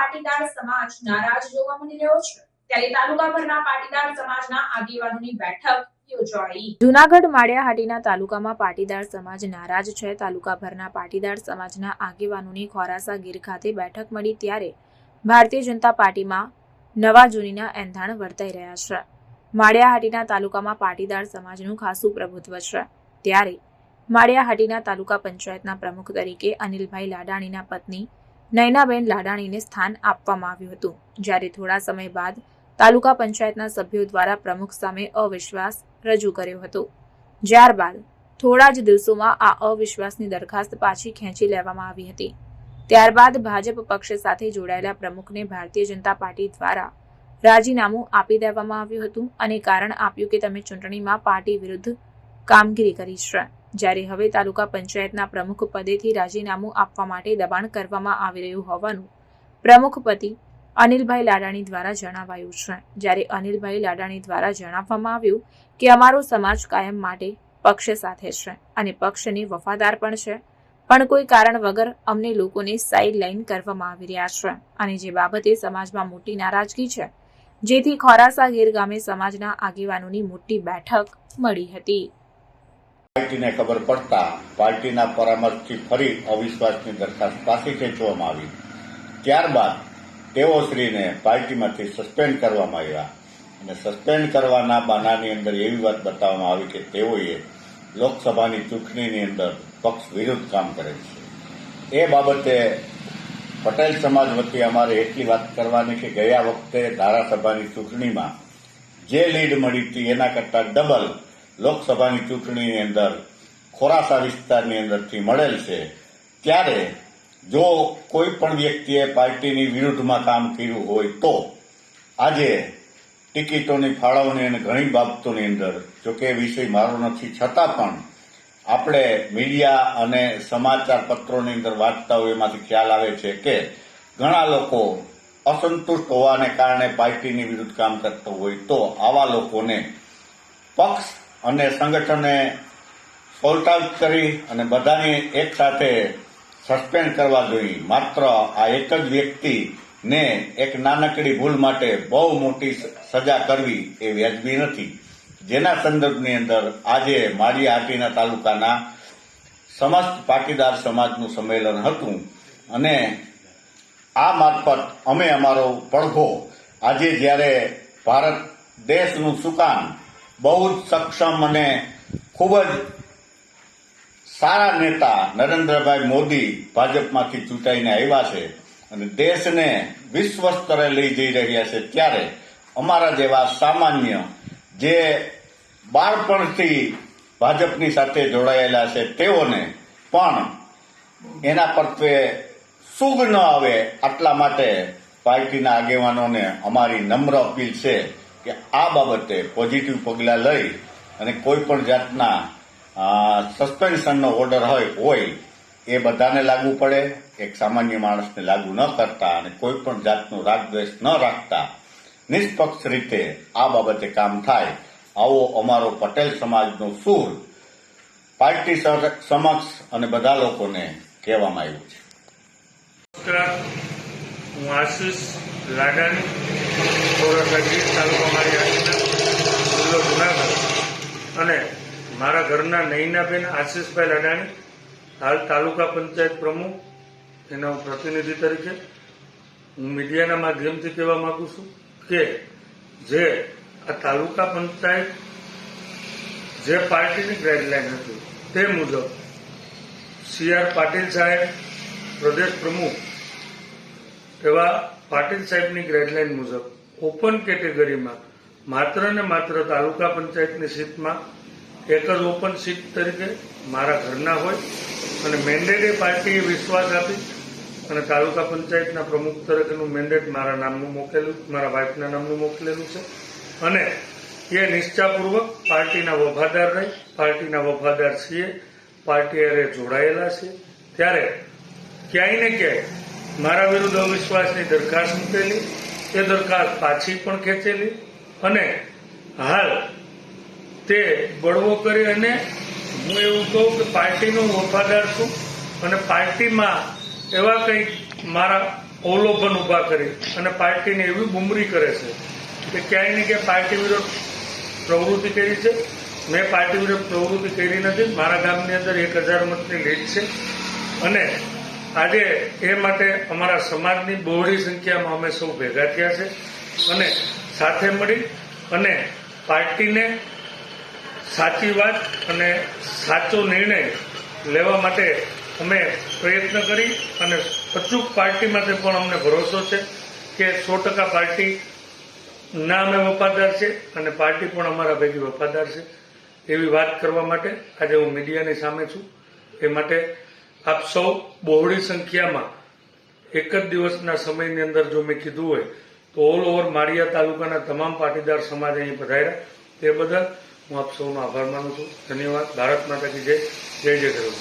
પાટીદાર સમાજ નારાજ જોવા મળી રહ્યો છે. ત્યારે તાલુકાભરના પાટીદાર સમાજના આગેવાનોની બેઠક જુનાગઢ માળિયાહાટીના તાલુકામાં પાટીદાર સમાજ નારાજ છે. તાલુકાભરના પાટીદાર સમાજના આગેવાનોની ખોરાસા ગીર ખાતે બેઠક મળી ત્યારે ભારતીય જનતા પાર્ટીમાં નવા જૂનીના એંધાણ વર્તાઈ રહ્યા છે. માળિયાહાટીના તાલુકામાં પાટીદાર સમાજનું ખાસું પ્રભુત્વ છે. ત્યારે માળિયાહાટીના તાલુકા પંચાયતના પ્રમુખ તરીકે અનિલભાઈ લાડાણીના પત્ની નયનાબેન લાડાણીને સ્થાન આપવામાં આવ્યું હતું. જ્યારે થોડા સમય બાદ તાલુકા પંચાયતના સભ્યો દ્વારા પ્રમુખ સામે અવિશ્વાસ રજૂ કર્યો હતો. જ્યારબાદ થોડા જ દિવસોમાં આ અવિશ્વાસની દરખાસ્ત પાછી ખેંચી લેવામાં આવી હતી. ત્યારબાદ ભાજપ પક્ષ સાથે જોડાયેલા પ્રમુખને ભારતીય જનતા પાર્ટી દ્વારા રાજીનામું આપી દેવામાં આવ્યું હતું અને કારણ આપ્યું કે તમે ચૂંટણીમાં પાર્ટી વિરુદ્ધ કામગીરી કરી છે. જ્યારે હવે તાલુકા પંચાયતના પ્રમુખ પદેથી રાજીનામું આપવા માટે દબાણ કરવામાં આવી રહ્યું હોવાનું પ્રમુખપતિ અનિલભાઈ લાડાણી દ્વારા જણાવાયું છે. જ્યારે અનિલભાઈ લાડાણી દ્વારા જણાવવામાં આવ્યું કે અમારો સમાજ કાયમ માટે પક્ષ સાથે છે અને પક્ષને વફાદાર પણ છે, પણ કોઈ કારણ વગર અમને લોકોને સાઇડ લાઇન કરવામાં આવી રહ્યા છે અને જે બાબતે સમાજમાં મોટી નારાજગી છે, જેથી ખોરાસા ગીર ગામે સમાજના આગેવાનોની મોટી બેઠક મળી હતી. પાર્ટીને ખબર પડતા પાર્ટીના પરામર્શથી ફરી અવિશ્વાસની દરખાસ્ત પાછી ખેંચવામાં આવી. ત્યારબાદ તેઓ શ્રીને પાર્ટીમાંથી સસ્પેન્ડ કરવામાં આવ્યા અને સસ્પેન્ડ કરવાના બાનાની અંદર એવી વાત બતાવવામાં આવી કે તેઓએ લોકસભાની ચૂંટણીની અંદર પક્ષ વિરુદ્ધ કામ કરે છે. એ બાબતે પટેલ સમાજ વતી અમારે એટલી વાત કરવાની કે ગયા વખતે ધારાસભાની ચૂંટણીમાં જે લીડ મળી હતી એના કરતાં ડબલ લોકસભાની ચૂંટણીની અંદર ખોરાસા વિસ્તારની અંદરથી મળેલ છે. ત્યારે જો કોઈ પણ વ્યક્તિએ પાર્ટીની વિરુદ્ધમાં કામ કર્યું હોય તો આજે ટિકિટોની ફાળવણી અને ઘણી બાબતોની અંદર, જો કે વિષય મારો નથી, છતાં પણ આપણે મીડિયા અને સમાચાર પત્રોની અંદર વાંચતા હોય એમાંથી ખ્યાલ આવે છે કે ઘણા લોકો અસંતુષ્ટ હોવાને કારણે પાર્ટીની વિરુદ્ધ કામ કરતો હોય તો આવા લોકોને પક્ષ અને સંગઠને સોલ્ટ આઉટ કરી અને બધાને એક સાથે સસ્પેન્ડ કરવા જોઈએ. માત્ર આ એક જ વ્યક્તિને એક નાનકડી ભૂલ માટે બહુ મોટી સજા કરવી એ વ્યાજબી નથી. જેના સંદર્ભની અંદર આજે મારી હાટીના તાલુકાના સમસ્ત પાટીદાર સમાજનું સંમેલન હતું અને આ મારફત અમે અમારો પડઘો આજે જ્યારે ભારત દેશનું સુકાન બહુ જ સક્ષમ અને ખૂબ જ સારા નેતા નરેન્દ્રભાઈ મોદી ભાજપમાંથી ચૂંટાઈને આવ્યા છે અને દેશને વિશ્વ સ્તરે લઈ જઈ રહ્યા છે ત્યારે અમારા જેવા સામાન્ય જે બાળપણથી ભાજપની સાથે જોડાયેલા છે તેઓને પણ એના પ્રત્યે સુગ ન આવે આટલા માટે પાર્ટીના આગેવાનોને અમારી નમ્ર અપીલ છે. કે આ બાબતે પોઝિટિવ પગલાં લઈ અને કોઈ પણ જાતના સસ્પેન્શનનો ઓર્ડર હોય હોય, એ બધાને લાગુ પડે. એક સામાન્ય માણસને લાગુ ન કરતા અને કોઈ પણ જાતનો રાગદ્વેષ ન રાખતા. નિષ્પક્ષ રીતે આ બાબતે કામ થાય. આવો અમારો પટેલ સમાજનો સૂર પાર્ટી સમક્ષ અને બધા લોકોને કહેવામાં આવ્યું છે. હું આશીષ લાડાણી ગોરખગીર તાલુકો મારી આશીના જુનાગઢ. અને મારા ઘરના નૈનાબેન આશીષભાઈ લડાણી, હાલ તાલુકા પંચાયત પ્રમુખ, એના પ્રતિનિધિ તરીકે. હું મીડિયાના માધ્યમથી કહેવા માગું છું કે જે આ તાલુકા પંચાયત જે પાર્ટીની ગાઈડલાઈન હતી તે મુજબ સી આર પાટીલ સાહેબ, પ્રદેશ પ્રમુખ એવા પાટીલ સાહેબની ગાઈડલાઇન મુજબ ઓપન કેટેગરીમાં માત્ર ને માત્ર તાલુકા પંચાયતની સીટમાં એક જ ઓપન સીટ તરીકે મારા ઘરના હોય અને મેન્ડેટે પાર્ટીએ વિશ્વાસ આપી અને તાલુકા પંચાયતના પ્રમુખ તરીકેનું મેન્ડેટ મારા નામનું મોકલેલું મારા વાઇફના નામનું મોકલેલું છે. અને એ નિષ્ઠાપૂર્વક પાર્ટીના વફાદાર રહી, પાર્ટીના વફાદાર છીએ, પાર્ટી અરે જોડાયેલા છે. ત્યારે ક્યાંય ને ક્યાંય મારા વિરુદ્ધ અવિશ્વાસની દરખાસ્ત મૂકેલી, એ દરખાસ્ત પાછી પણ ખેંચેલી અને હાલ તે બળવો કરી અને હું એવું કહું કે પાર્ટીનો વફાદાર છું અને પાર્ટીમાં એવા કંઈક મારા અવલોકન ઊભા કરી અને પાર્ટીને એવી બુમરી કરે છે કે ક્યાંય ને ક્યાંય પાર્ટી વિરોધ પ્રવૃત્તિ કરી છે. મેં પાર્ટી વિરોધ પ્રવૃત્તિ કરી નથી. મારા ગામની અંદર એક હજાર મતની લીડ છે. અને આજે એ માટે અમારા સમાજની બહોળી સંખ્યામાં અમે સૌ ભેગા થયા છે અને સાથે મળી અને પાર્ટીને સાચી વાત અને સાચો નિર્ણય લેવા માટે અમે પ્રયત્ન કરી અને અચૂક પાર્ટી માટે પણ અમને ભરોસો છે કે સો ટકા પાર્ટી ના અમે વફાદાર છે અને પાર્ટી પણ અમારા ભેગી વફાદાર છે એવી વાત કરવા માટે આજે હું મીડિયાની સામે છું. એ માટે આપ સૌ બહોળી સંખ્યામાં એક જ દિવસના સમયની અંદર જો મેં કીધું હોય, તો ઓલ ઓવર માળિયા તાલુકાના તમામ પાટીદાર સમાજ અહીં પધાર્યા. તે બદલ હું આપ સૌનો આભાર માનું છું. ધન્યવાદ. ભારત માતા કી જય. જય જય ગરુ